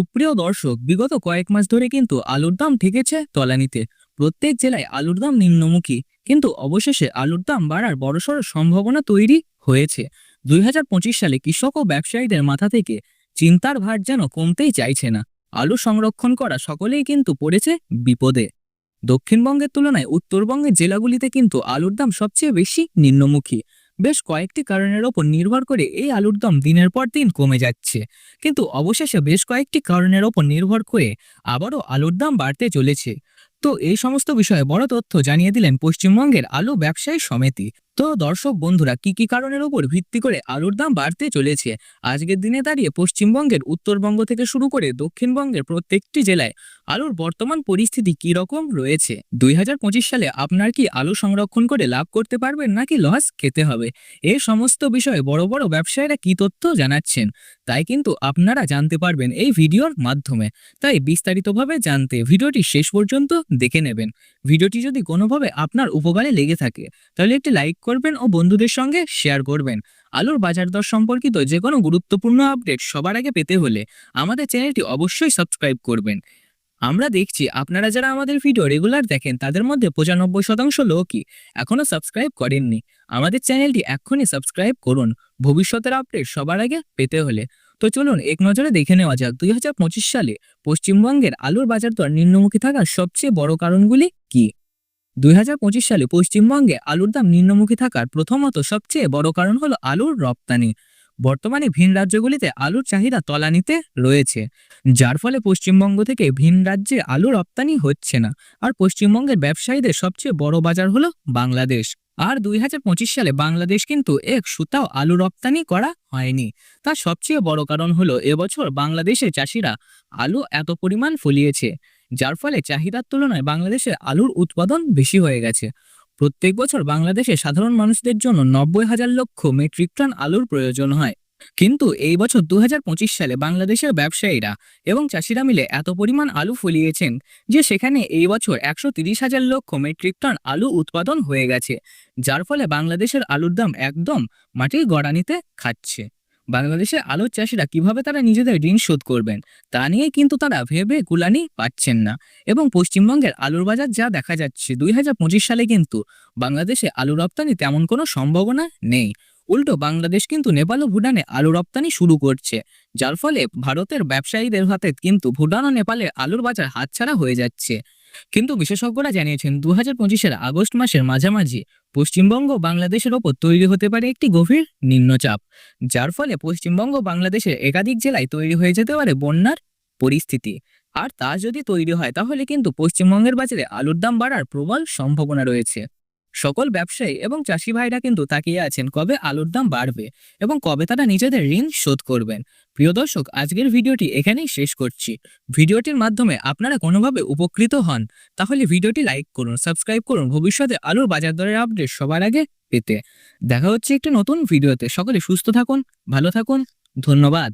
সুপ্রিয় দর্শক, বিগত কয়েক মাস ধরে কিন্তু আলুর দাম ঠেকেছে তলানিতে। প্রত্যেক জেলায় আলুর দাম নিম্নমুখী, কিন্তু অবশেষে আলুর দাম বাড়ার বড়সড় সম্ভাবনা তৈরি হয়েছে। দুই হাজার পঁচিশ সালে কৃষক ও ব্যবসায়ীদের মাথা থেকে চিন্তার ভার যেন কমতেই চাইছে না। আলু সংরক্ষণ করা সকলেই কিন্তু পড়েছে বিপদে। দক্ষিণবঙ্গের তুলনায় উত্তরবঙ্গের জেলাগুলিতে কিন্তু আলুর দাম সবচেয়ে বেশি নিম্নমুখী। বেশ কয়েকটি কারণের ওপর নির্ভর করে এই আলুর দাম দিনের পর দিন কমে যাচ্ছে। কিন্তু অবশেষে বেশ কয়েকটি কারণের ওপর নির্ভর করে আবারও আলুর দাম বাড়তে চলেছে। তো এই সমস্ত বিষয়ে বড় তথ্য জানিয়ে দিলেন পশ্চিমবঙ্গের আলু ব্যবসায়ী সমিতি। তো দর্শক বন্ধুরা, কি কি কারণের ওপর ভিত্তি করে আলুর দাম বাড়তে চলেছে? আজকের দিনে দাঁড়িয়ে পশ্চিমবঙ্গের উত্তরবঙ্গ থেকে শুরু করে দক্ষিণবঙ্গের প্রত্যেকটি জেলায় আলুর বর্তমান পরিস্থিতি কি রকম রয়েছে? দুই হাজার পঁচিশ সালে আপনার কি আলু সংরক্ষণ করে লাভ করতে পারবেন নাকি লস খেতে হবে? এ সমস্ত বিষয়ে বড় বড় ব্যবসায়ীরা কি তথ্য জানাচ্ছেন? তাই কিন্তু আপনারা জানতে পারবেন এই ভিডিওর মাধ্যমে। তাই বিস্তারিতভাবে জানতে ভিডিওটি শেষ পর্যন্ত দেখে নেবেন। ভিডিওটি যদি কোনোভাবে আপনার উপকারে লেগে থাকে, তাহলে একটি লাইক করবেন ও বন্ধুদের সঙ্গে শেয়ার করবেন। আলুর বাজার দর সম্পর্কিত যে কোনো গুরুত্বপূর্ণ আপডেট সবার আগে পেতে হলে আমাদের চ্যানেলটি অবশ্যই সাবস্ক্রাইব করবেন। আমরা দেখছি আপনারা যারা আমাদের ভিডিও রেগুলার দেখেন, তাদের মধ্যে পঁচানব্বই শতাংশ লোকই এখনও সাবস্ক্রাইব করেননি। আমাদের চ্যানেলটি এক্ষুনি সাবস্ক্রাইব করুন। ভবিষ্যতের আপডেট সবার আগে পেতে হলে তো চলুন এক নজরে দেখে নেওয়া যাক। দুই হাজার পঁচিশ সালে পশ্চিমবঙ্গের আলুর বাজার দর নিম্নমুখী থাকার সবচেয়ে বড় কারণগুলি কি? দুই হাজার পঁচিশ সালে পশ্চিমবঙ্গে আলুর দাম নিম্নমুখী থাকার প্রথমত সবচেয়ে বড় কারণ হলো আলুর রপ্তানি। বর্তমানে ভিন রাজ্যগুলিতে আলুর চাহিদা তলানিতে রয়েছে, যার ফলে পশ্চিমবঙ্গ থেকে ভিন রাজ্যে আলু রপ্তানি হচ্ছে না। আর পশ্চিমবঙ্গের ব্যবসায়ীদের সবচেয়ে বড় বাজার হলো বাংলাদেশ। আর দুই হাজার পঁচিশ সালে বাংলাদেশ কিন্তু এক সুতাও আলু রপ্তানি করা হয়নি। তার সবচেয়ে বড় কারণ হলো এবছর বাংলাদেশের চাষিরা আলু এত পরিমাণ ফলিয়েছে, যার ফলে চাহিদার তুলনায় বাংলাদেশে আলুর উৎপাদন বেশি হয়ে গেছে। প্রত্যেক বছর বাংলাদেশে সাধারণ মানুষদের জন্য নব্বই হাজার লক্ষ মেট্রিক টন আলুর প্রয়োজন হয়। কিন্তু এই বছর দুই হাজার পঁচিশ সালে বাংলাদেশের ব্যবসায়ীরা এবং চাষিরা মিলে এত পরিমাণ আলু ফলিয়েছেন যে সেখানে এই বছর একশো তিরিশ হাজার লক্ষ মেট্রিক টন আলু উৎপাদন হয়ে গেছে, যার ফলে বাংলাদেশের আলুর দাম একদম মাটির গড়ানিতে খাচ্ছে। বাংলাদেশের আলুর চাষিরা কীভাবে তারা নিজেদের ঋণ শোধ করবেন, তা নিয়ে কিন্তু তারা ভেবে কুলানি পাচ্ছেন না। এবং পশ্চিমবঙ্গের আলুর বাজার যা দেখা যাচ্ছে দুই হাজার পঁচিশ সালে কিন্তু বাংলাদেশে আলু রপ্তানি তেমন কোনো সম্ভাবনা নেই। উল্টো বাংলাদেশ কিন্তু নেপাল ও ভুটানে আলু রপ্তানি শুরু করছে, যার ফলে ভারতের ব্যবসায়ীদের হাতে কিন্তু ভুটান ও নেপালে আলুর বাজার হাতছাড়া হয়ে যাচ্ছে। কিন্তু বিশেষজ্ঞরা জানিয়েছেন দু হাজার পঁচিশের আগস্ট মাসের মাঝামাঝি পশ্চিমবঙ্গ বাংলাদেশের ওপর তৈরি হতে পারে একটি গভীর নিম্নচাপ, যার ফলে পশ্চিমবঙ্গ বাংলাদেশের একাধিক জেলায় তৈরি হয়ে যেতে পারে বন্যার পরিস্থিতি। আর তা যদি তৈরি হয়, তাহলে কিন্তু পশ্চিমবঙ্গের বাজারে আলুর দাম বাড়ার প্রবল সম্ভাবনা রয়েছে। সকল ব্যবসায়ী এবং চাষি ভাইরা কিন্তু তাকিয়ে আছেন কবে আলুর দাম বাড়বে এবং কবে তারা নিজেদের ঋণ শোধ করবেন। প্রিয় দর্শক, আজকের ভিডিওটি এখানেই শেষ করছি। ভিডিওটির মাধ্যমে আপনারা কোনোভাবে উপকৃত হন, তাহলে ভিডিওটি লাইক করুন, সাবস্ক্রাইব করুন, ভবিষ্যতে আলুর বাজার দরের আপডেট সবার আগে পেতে। দেখা হচ্ছে একটি নতুন ভিডিওতে। সকলে সুস্থ থাকুন, ভালো থাকুন, ধন্যবাদ।